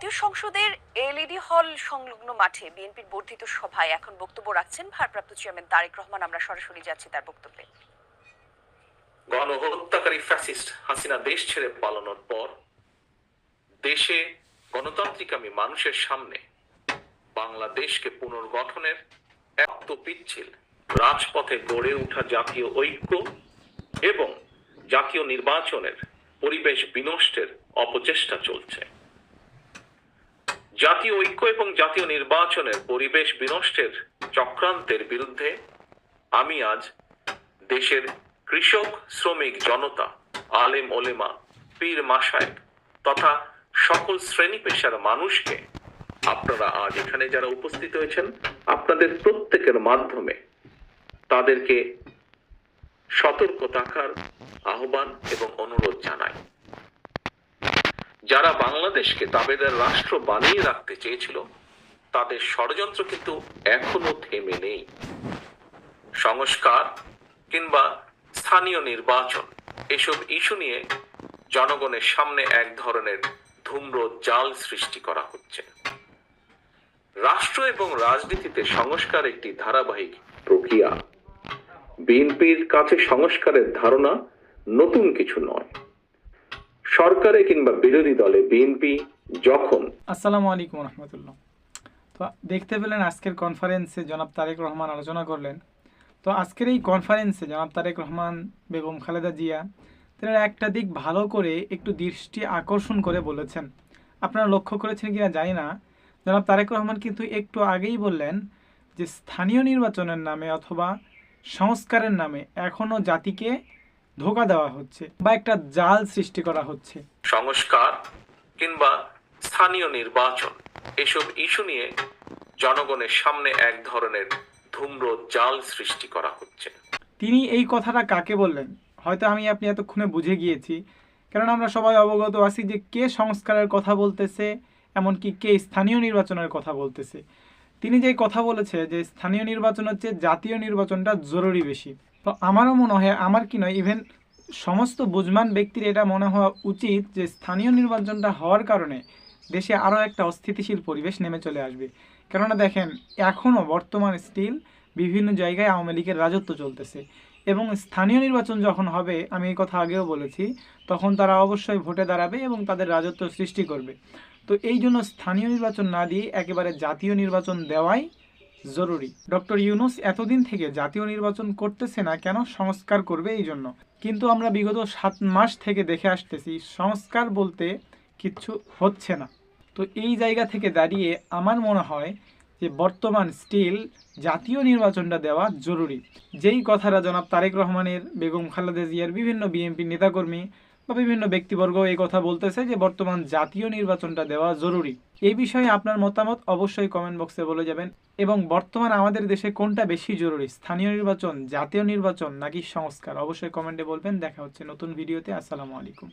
জাতীয় সংসদের এলইডি হল সংলগ্ন মাঠে বিএনপির বর্ধিত সভায় এখন বক্তব্য রাখছেন ভারপ্রাপ্ত চেয়ারম্যান তারেক রহমান। আমরা সরাসরি যাচ্ছি তার বক্তব্যে। গণহত্যাকারী ফ্যাসিস্ট হাসিনা দেশ ছেড়ে পালানোর পর দেশে গণতান্ত্রিকামী মানুষের সামনে বাংলাদেশকে পুনর্গঠনের এত পিচ্ছিল রাজপথে গড়ে ওঠা জাতীয় ঐক্য এবং জাতীয় নির্বাচনের পরিবেশ বিনষ্টের অপচেষ্টা চলছে। জাতীয় ঐক্য এবং জাতীয় নির্বাচনের পরিবেশ বিনষ্টের চক্রান্তের বিরুদ্ধে আমি আজ দেশের কৃষক, শ্রমিক, জনতা, আলেম, ওলেমা, পীর মাসায়েক তথা সকল শ্রেণি পেশার মানুষকে আপনারা আজ এখানে যারা উপস্থিত হয়েছেন, আপনাদের প্রত্যেকের মাধ্যমে তাদেরকে সতর্ক থাকার আহ্বান এবং অনুরোধ জানাই। যারা বাংলাদেশকে তাবেদার রাষ্ট্র বানিয়ে রাখতে চেয়েছিল, তাদের ষড়যন্ত্র কিন্তু এখনও থেমে নেই। সংস্কার কিংবা স্থানীয় নির্বাচন, এসব ইস্যু নিয়ে জনগণের সামনে এক ধরনের ধূম্র জাল সৃষ্টি করা হচ্ছে। রাষ্ট্র এবং রাজনীতিতে সংস্কার একটি ধারাবাহিক প্রক্রিয়া। বিএনপির কাছে সংস্কারের ধারণা নতুন কিছু নয়। সরকারে কিংবা বিরোধী দলে বিএনপি যখন আসসালামু আলাইকুম রহমতুল্লাহ। তো দেখতে পেলেন আজকের কনফারেন্সে জনাব তারেক রহমান আলোচনা করলেন। তো আজকের এই কনফারেন্সে জনাব তারেক রহমান, বেগম খালেদা জিয়া, তারা একটা দিক ভালো করে একটু দৃষ্টি আকর্ষণ করে বলেছেন। আপনারা লক্ষ্য করেছেন কিনা জানি না। জনাব তারেক রহমান কিন্তু একটু আগেই বললেন যে স্থানীয় নির্বাচনের নামে অথবা সংস্কারের নামে এখনও জাতিকে ধোকা দেওয়া হচ্ছে বা একটা জাল সৃষ্টি করা হচ্ছে। সংস্কার কিংবা স্থানীয় নির্বাচন এসব ইস্যু নিয়ে জনগণের সামনে এক ধরনের ধূম্র জাল সৃষ্টি করা হচ্ছে। তিনি এই কথাটা কাকে বললেন? হয়তো আমি আপনি এতক্ষণে বুঝে গিয়েছি। কারণ আমরা সবাই অবগত আছি যে কে সংস্কারের কথা বলতেছে এমনকি কে স্থানীয় নির্বাচনের কথা বলতেছে। তিনি যে কথা বলেছে যে স্থানীয় নির্বাচন হচ্ছে জাতীয় নির্বাচনটা জরুরি বেশি। তো আমারও মনে হয়, আমার কি নয় ইভেন সমস্ত বুঝমান ব্যক্তির এটা মনে হওয়া উচিত যে স্থানীয় নির্বাচনটা হওয়ার কারণে দেশে আরও একটা অস্থিতিশীল পরিবেশ নেমে চলে আসবে। কেননা দেখেন এখনও বর্তমান স্টিল বিভিন্ন জায়গায় আওয়ামী লীগের রাজত্ব চলতেছে এবং স্থানীয় নির্বাচন যখন হবে, আমি এই কথা আগেও বলেছি, তখন তারা অবশ্যই ভোটে দাঁড়াবে এবং তাদের রাজত্ব সৃষ্টি করবে। তো এই জন্য স্থানীয় নির্বাচন না দিয়ে একেবারে জাতীয় নির্বাচন দেওয়াই জরুরি। ডক্টর ইউনুস এতদিন থেকে জাতীয় নির্বাচন করতেছে না কেন সংস্কার করবে এই জন্য? কিন্তু আমরা বিগত সাত মাস থেকে দেখে আসতেছি, সংস্কার বলতে কিচ্ছু হচ্ছে না। তো এই জায়গা থেকে দাঁড়িয়ে আমার মনে হয় যে বর্তমান স্টিল জাতীয় নির্বাচনটা দেওয়া জরুরি। যেই কথাটা জনাব তারেক রহমানের, বেগম খালেদা জিয়ার বিভিন্ন বিএনপি নেতাকর্মী বা বিভিন্ন ব্যক্তিবর্গ এই কথা বলতেছে যে বর্তমান জাতীয় নির্বাচনটা দেওয়া জরুরি। এই বিষয়ে আপনার মতামত অবশ্যই কমেন্ট বক্সে বলে যাবেন। এবং বর্তমান আমাদের দেশে কোনটা বেশি জরুরি? স্থানীয় নির্বাচন, জাতীয় নির্বাচন নাকি সংস্কার? অবশ্যই কমেন্টে বলবেন। দেখা হচ্ছে নতুন ভিডিওতে আসসালামু আলাইকুম।